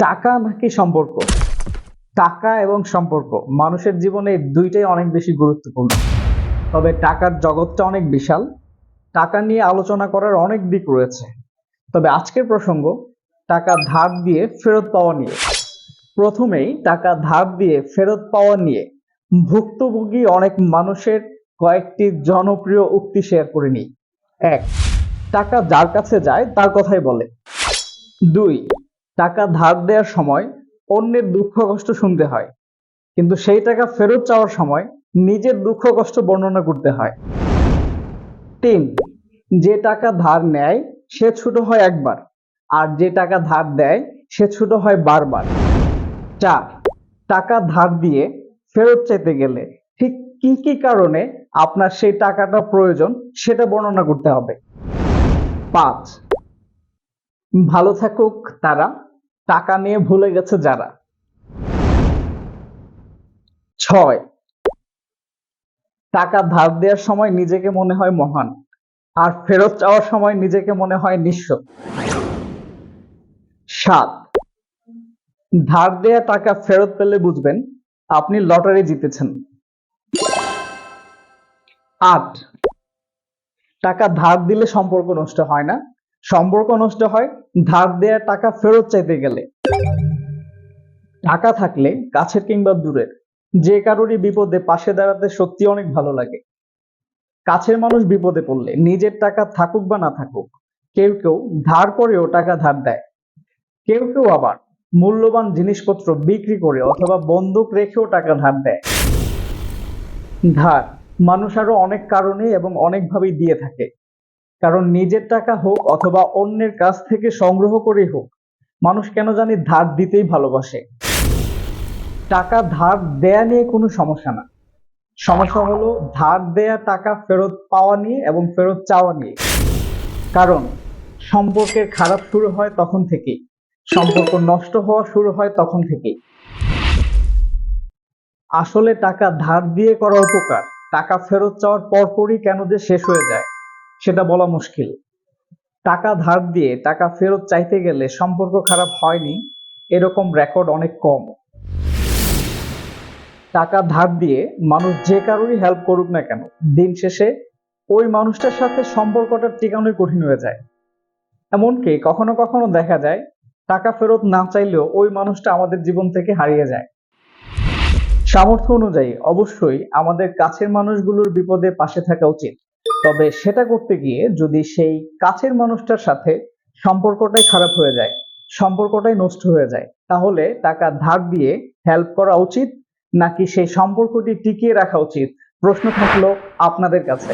টাকা নাকি সম্পর্ক? টাকা এবং সম্পর্ক, মানুষের জীবনে দুইটাই অনেক বেশি গুরুত্বপূর্ণ। তবে টাকার জগৎটা অনেক বিশাল, টাকা নিয়ে আলোচনা করার অনেক দিক রয়েছে। তবে আজকের প্রসঙ্গ, টাকা ধার দিয়ে ফেরত পাওয়া নিয়ে। প্রথমেই টাকা ধার দিয়ে ফেরত পাওয়া নিয়ে ভুক্তভোগী অনেক মানুষের কয়েকটি জনপ্রিয় উক্তি শেয়ার করে নিই। এক, টাকা যার কাছে যায় তার কথাই বলে। দুই টাকা ধার দেওয়ার সময় অন্যের দুঃখ কষ্ট শুনতে হয়। কিন্তু সেই টাকা ফেরত চাওয়ার সময় নিজের দুঃখ কষ্ট বর্ণনা করতে হয়। তিন, যে টাকা ধার নেয়, সে ছোট হয় একবার। আর যে টাকা ধার দেয়, সে ছোট হয় বারবার। চার, টাকা ধার দিয়ে ফেরত চাইতে গেলে ঠিক কি কি কারণে আপনার সেই টাকাটা প্রয়োজন সেটা বর্ণনা করতে হবে। পাঁচ, ভালো থাকুক তারা। টাকা নিয়ে ভুলে গেছে যারা। ছয়, টাকা ধার দেওয়ার সময় নিজেকে মনে হয় মহান, আর ফেরত চাওয়ার সময় নিজেকে মনে হয় নিঃস্ব। সাত, ধার দেয়া টাকা ফেরত পেলে বুঝবেন আপনি লটারি জিতেছেন। আট, টাকা ধার দিলে সম্পর্ক নষ্ট হয় না সম্পর্ক নষ্ট হয়, ধার দেয়া টাকা ফেরত চাইতে গেলে। টাকা থাকলে কাছের কিংবা দূরের, যে কারোরই বিপদে পাশে দাঁড়াতে সত্যি অনেক ভালো লাগে। কাছের মানুষ বিপদে পড়লে নিজের টাকা থাকুক বা না থাকুক, কেউ কেউ ধার করেও টাকা ধার দেয়। কেউ কেউ আবার মূল্যবান জিনিসপত্র বিক্রি করে অথবা বন্দুক রেখেও টাকা ধার দেয়। ধার মানুষ আরও অনেক কারণে এবং অনেকভাবেই দিয়ে থাকে। কারণ নিজের টাকা হোক অথবা অন্যের কাছ থেকে সংগ্রহ করেই হোক, মানুষ কেন জানি ধার দিতেই ভালোবাসে। টাকা ধার দেয়া নিয়ে কোনো সমস্যা না। সমস্যা হলো ধার দেয়া টাকা ফেরত পাওয়া নিয়ে এবং ফেরত চাওয়া নিয়ে। কারণ সম্পর্কের খারাপ শুরু হয় তখন থেকেই, সম্পর্ক নষ্ট হওয়া শুরু হয় তখন থেকেই। আসলে টাকা ধার দিয়ে করা উপকার, টাকা ফেরত চাওয়ার পরপরই কেন যে শেষ হয়ে যায়। সেটা বলা মুশকিল। টাকা ধার দিয়ে টাকা ফেরত চাইতে গেলে সম্পর্ক খারাপ হয়নি, এরকম রেকর্ড অনেক কম। টাকা ধার দিয়ে মানুষ যে কারোরই হেল্প করুক না কেন, দিন শেষে ওই মানুষটার সাথে সম্পর্কটা টিকানোই কঠিন হয়ে যায়। এমনকি কখনো কখনো দেখা যায়, টাকা ফেরত না চাইলেও ওই মানুষটা আমাদের জীবন থেকে হারিয়ে যায়। সামর্থ্য অনুযায়ী অবশ্যই আমাদের কাছের মানুষগুলোর বিপদে পাশে থাকা উচিত। তবে সেটা করতে গিয়ে যদি সেই কাছের মানুষটার সাথে সম্পর্কটাই খারাপ হয়ে যায়, সম্পর্কটাই নষ্ট হয়ে যায়, তাহলে টাকা ধার দিয়ে হেল্প করা উচিত, নাকি সেই সম্পর্কটি টিকিয়ে রাখা উচিত? প্রশ্ন থাকল আপনাদের কাছে।